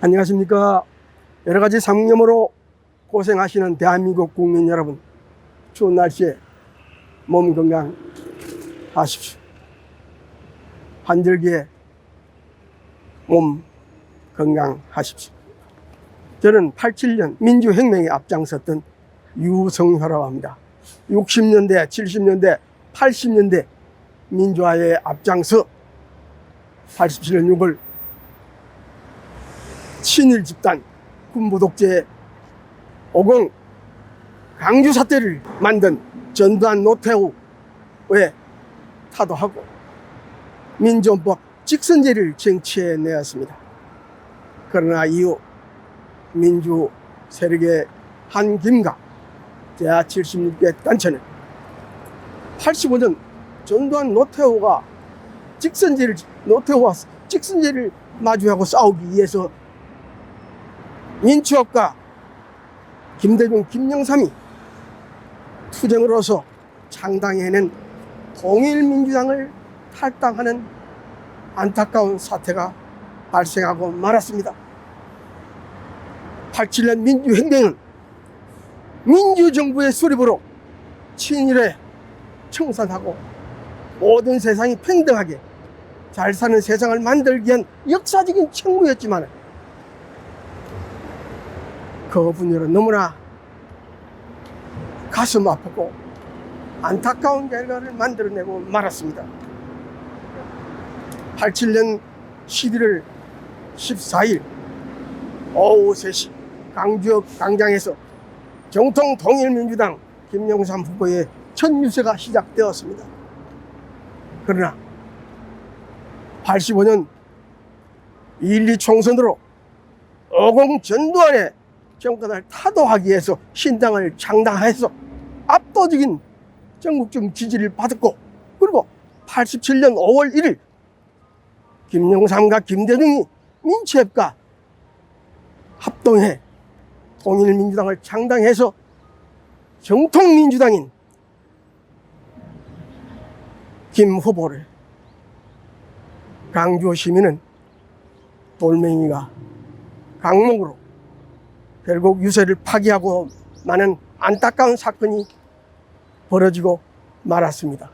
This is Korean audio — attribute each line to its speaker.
Speaker 1: 안녕하십니까. 여러 가지 상념으로 고생하시는 대한민국 국민 여러분. 추운 날씨에 몸 건강 하십시오. 한절기에 몸 건강하십시오. 저는 87년 민주혁명에 앞장섰던 유성효라고 합니다. 60년대, 70년대, 80년대 민주화에 앞장서 87년 6월 친일 집단 군부 독재 50 강주 사태를 만든 전두환 노태우에 타도하고 민주헌법 직선제를 쟁취해 내었습니다. 그러나 이후 민주 세력의 한 김과 제76개 단체는 85년 전두환 노태우가 직선제를 노태우와 직선제를 마주하고 싸우기 위해서 민추업과 김대중, 김영삼이 투쟁으로서 창당해낸 통일민주당을 탈당하는 안타까운 사태가 발생하고 말았습니다. 87년 민주혁명은 민주정부의 수립으로 친일에 청산하고 모든 세상이 평등하게 잘 사는 세상을 만들기 위한 역사적인 책무였지만 그 분열은 너무나 가슴 아프고 안타까운 결과를 만들어내고 말았습니다. 87년 11월 14일 오후 3시 강주역 광장에서 정통 통일민주당 김영삼 후보의 첫 유세가 시작되었습니다. 그러나 85년 1.2 총선으로 어공 전두환의 정권을 타도하기 위해서 신당을 창당해서 압도적인 전국적 지지를 받았고 그리고 87년 5월 1일 김영삼과 김대중이 민첩과 합동해 통일민주당을 창당해서 정통민주당인 김 후보를 강주 시민은 돌멩이가 강목으로 결국 유세를 파기하고 많은 안타까운 사건이 벌어지고 말았습니다.